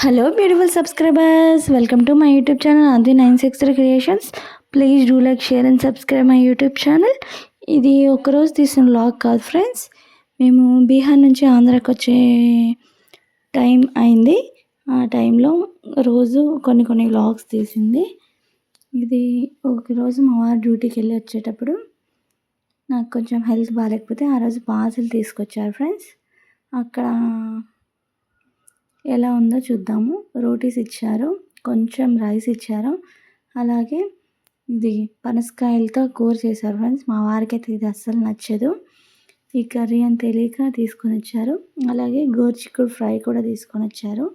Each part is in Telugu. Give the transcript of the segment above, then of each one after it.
Hello beautiful subscribers welcome to my YouTube channel Adi nine six three creations please do like share and subscribe my YouTube channel ఇది ఒకరోజు తీసిన లాగ్ కాదు ఫ్రెండ్స్ మేము బీహార్ నుంచి ఆంధ్రాకి వచ్చే టైం అయింది. ఆ టైంలో రోజు కొన్ని కొన్ని వ్లాగ్స్ తీసింది. ఇది ఒకరోజు మా వారు డ్యూటీకి వెళ్ళి వచ్చేటప్పుడు నాకు కొంచెం హెల్త్ బాగాలేకపోతే ఆ రోజు పార్సిల్ తీసుకొచ్చారు ఫ్రెండ్స్ అక్కడ ఎలా ఉందో చూద్దాము. రోటీస్ ఇచ్చారు. కొంచెం రైస్ ఇచ్చారు. అలాగే ఇది పనసకాయలతో కూర చేశారు ఫ్రెండ్స్. మా వారికి అయితే ఇది అస్సలు నచ్చదు. ఈ కర్రీ అని తెలియక తీసుకొని వచ్చారు. అలాగే గోర్చిక్కుడు ఫ్రై కూడా తీసుకొని వచ్చారు.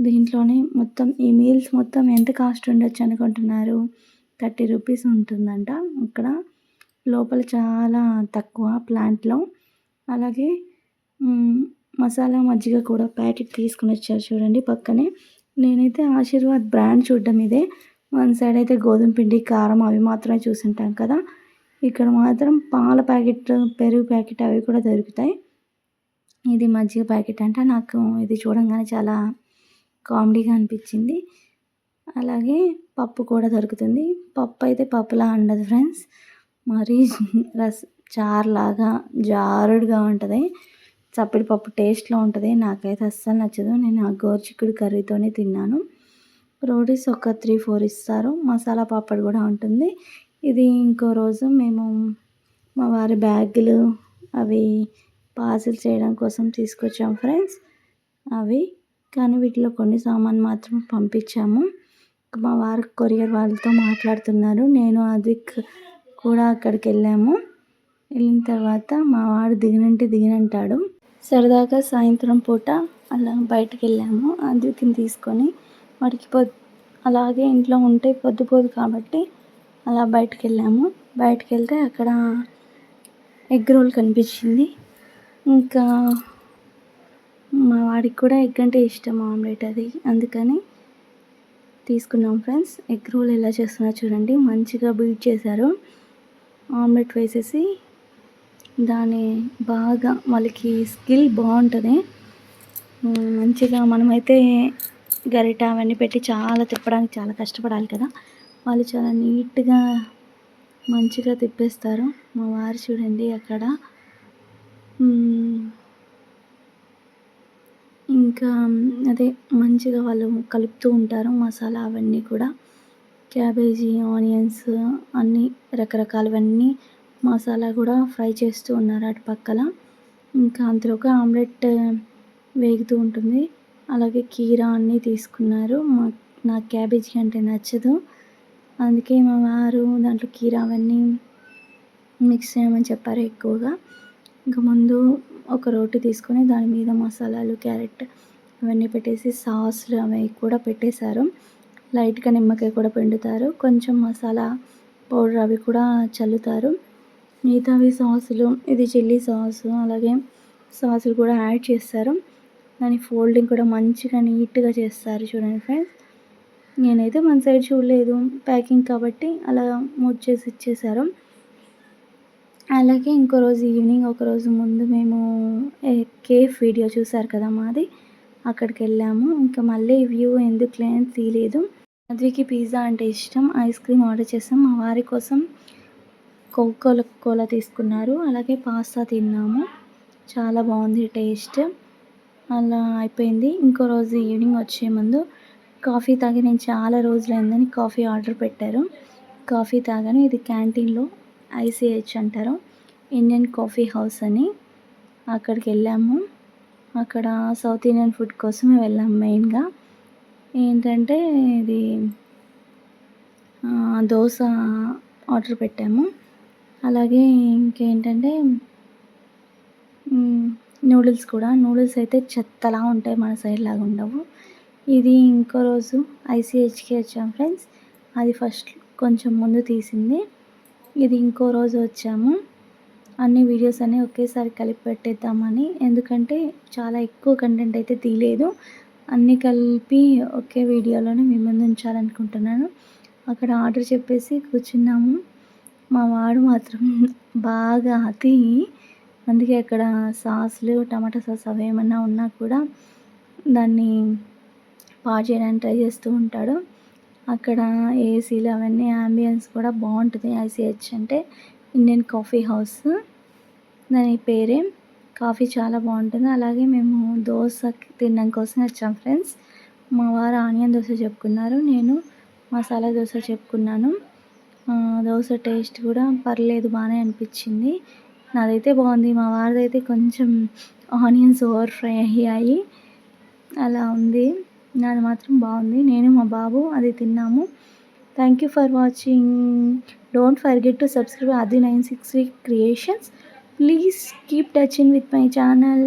దీంట్లోనే మొత్తం ఈ మీల్స్ మొత్తం ఎంత కాస్ట్ ఉండొచ్చు అనుకుంటున్నారు? థర్టీ రూపీస్ ఉంటుందంట. ఇక్కడ లోపల చాలా తక్కువ ప్లాంట్లో. అలాగే మసాలా మజ్జిగ కూడా ప్యాకెట్ తీసుకుని వచ్చారు చూడండి పక్కనే. నేనైతే ఆశీర్వాద్ బ్రాండ్ చూడడం ఇదే. వన్ సైడ్ అయితే గోధుమ పిండి కారం అవి మాత్రమే చూసుంటాం కదా. ఇక్కడ మాత్రం పాల ప్యాకెట్ పెరుగు ప్యాకెట్ అవి కూడా దొరుకుతాయి. ఇది మజ్జిగ ప్యాకెట్ అంటే. నాకు ఇది చూడంగానే చాలా కామెడీగా అనిపించింది. అలాగే పప్పు కూడా దొరుకుతుంది. పప్పు అయితే పప్పులా ఉండదు ఫ్రెండ్స్. మరీ రస్ చారులాగా జారుడుగా ఉంటుంది. చప్పటి పప్పు టేస్ట్లో ఉంటుంది. నాకైతే అస్సలు నచ్చదు. నేను ఆ గోరుచిక్కుడు కర్రీతోనే తిన్నాను. రోటీస్ ఒక త్రీ ఫోర్ ఇస్తారు. మసాలా పాపడ్ కూడా ఉంటుంది. ఇది ఇంకో రోజు మేము మా వారి బ్యాగులు అవి పార్సిల్ చేయడం కోసం తీసుకొచ్చాము ఫ్రెండ్స్. అవి కానీ వీటిలో కొన్ని సామాన్ మాత్రం పంపించాము. మా వారు కొరియర్ వాళ్ళతో మాట్లాడుతున్నారు. నేను అదిక్ కూడా అక్కడికి వెళ్ళాము. వెళ్ళిన తర్వాత మా వాడు దిగినంటే దిగినంటాడు. సరదాగా సాయంత్రం పూట అలా బయటకు వెళ్ళాము. అందుకని తీసుకొని వాడికి పొద్దు అలాగే ఇంట్లో ఉంటే పొద్దుపోదు కాబట్టి అలా బయటకు వెళ్ళాము. బయటకు వెళ్తే అక్కడ ఎగ్ రోల్ కనిపించింది. ఇంకా మా వాడికి కూడా ఎగ్ అంటే ఇష్టం ఆమ్లెట్ అది. అందుకని తీసుకున్నాం ఫ్రెండ్స్. ఎగ్ రోల్ ఎలా చేస్తున్నా చూడండి. మంచిగా బీట్ చేశారు. ఆమ్లెట్ వేసేసి దాని బాగా వాళ్ళకి స్కిల్ బాగుంటుంది. మంచిగా మనమైతే గరిట అవన్నీ పెట్టి చాలా తిప్పడానికి చాలా కష్టపడాలి కదా. వాళ్ళు చాలా నీట్గా మంచిగా తిప్పేస్తారు. మా వారు చూడండి అక్కడ. ఇంకా అదే మంచిగా వాళ్ళు కలుపుతూ ఉంటారు మసాలా అవన్నీ కూడా. క్యాబేజీ ఆనియన్స్ అన్నీ రకరకాలవన్నీ మసాలా కూడా ఫ్రై చేస్తూ ఉన్నారు అటు పక్కల. ఇంకా అందులో ఒక ఆమ్లెట్ వేగుతూ ఉంటుంది. అలాగే కీరా అన్నీ తీసుకున్నారు. మా నాకు క్యాబేజీ అంటే నచ్చదు. అందుకే మా వారు దాంట్లో కీరా అవన్నీ మిక్స్ చేయమని చెప్పారు ఎక్కువగా. ఇంకా ముందు ఒక రోటి తీసుకొని దాని మీద మసాలాలు క్యారెట్ అవన్నీ పెట్టేసి సాస్లు అవి కూడా పెట్టేశారు. లైట్గా నిమ్మకాయ కూడా పిండుతారు. కొంచెం మసాలా పౌడర్ అవి కూడా చల్లుతారు. మిగతావి సాసులు ఇది చిల్లీ సాసు అలాగే సాసులు కూడా యాడ్ చేస్తారు. దాని ఫోల్డింగ్ కూడా మంచిగా నీట్గా చేస్తారు చూడండి ఫ్రెండ్స్. నేనైతే మన సైడ్ చూడలేదు ప్యాకింగ్ కాబట్టి అలా మూడ్ చేసి ఇచ్చేసారు అలాగే ఇంకో రోజు ఈవినింగ్ ఒక రోజు ముందు మేము కేఫ్ వీడియో చూసారు కదా మాది. అక్కడికి వెళ్ళాము. ఇంకా మళ్ళీ వ్యూ ఎందుకు లేని తీయలేదు మధ్వికి పిజ్జా అంటే ఇష్టం. ఐస్ క్రీమ్ ఆర్డర్ చేసాం. మా వారి కోసం కోకోల కోలా తీసుకున్నారు. అలాగే పాస్తా తిన్నాము. చాలా బాగుంది టేస్ట్. అలా అయిపోయింది. ఇంకో రోజు ఈవినింగ్ వచ్చే ముందు కాఫీ తాగి నేను చాలా రోజులైందని కాఫీ ఆర్డర్ పెట్టారు. కాఫీ తాగాను. ఇది క్యాంటీన్లో ఐసిహెచ్ అంటారు. ఇండియన్ కాఫీ హౌస్ అని. అక్కడికి వెళ్ళాము. అక్కడ సౌత్ ఇండియన్ ఫుడ్ కోసమే వెళ్ళాము మెయిన్గా. ఏంటంటే ఇది దోశ ఆర్డర్ పెట్టాము. అలాగే ఇంకేంటంటే నూడిల్స్ కూడా. నూడిల్స్ అయితే చెత్తలా ఉంటాయి మన సైడ్ లాగా ఉండవు. ఇది ఇంకో రోజు ఐసీహెచ్కి వచ్చాము ఫ్రెండ్స్. అది ఫస్ట్ కొంచెం ముందు తీసింది. ఇది ఇంకో రోజు వచ్చాము. అన్ని వీడియోస్ అన్నీ ఒకేసారి కలిపి పెట్టేద్దామని. ఎందుకంటే చాలా ఎక్కువ కంటెంట్ అయితే తీయలేదు. అన్నీ కలిపి ఒకే వీడియోలోనే మీ ముందు ఉంచాలనుకుంటున్నాను. అక్కడ ఆర్డర్ చెప్పేసి కూర్చున్నాము. మా వాడు మాత్రం బాగా అతి. అందుకే అక్కడ సాస్లు టమాటా సాస్ అవి ఏమన్నా ఉన్నా కూడా దాన్ని పాడు చేయడానికి ట్రై చేస్తూ ఉంటాడు. అక్కడ ఏసీలు అవన్నీ అంబియన్స్ కూడా బాగుంటుంది ఐసీహెచ్ అంటే. Indian coffee house. దాని పేరే కాఫీ చాలా బాగుంటుంది. అలాగే మేము దోశ తినడం కోసం వచ్చాం ఫ్రెండ్స్. మా వారు ఆనియన్ దోశ చెప్పుకున్నారు నేను మసాలా దోశ చెప్పుకున్నాను. దోశ టేస్ట్ కూడా పర్లేదు బాగానే అనిపించింది. నాదైతే బాగుంది మా వారిదైతే కొంచెం ఆనియన్స్ ఓవర్ ఫ్రై అయ్యాయి. అలా ఉంది నాది మాత్రం బాగుంది. నేను మా బాబు అది తిన్నాము. Thank you for watching don't forget to subscribe Adi nine six creations please keep touching with my channel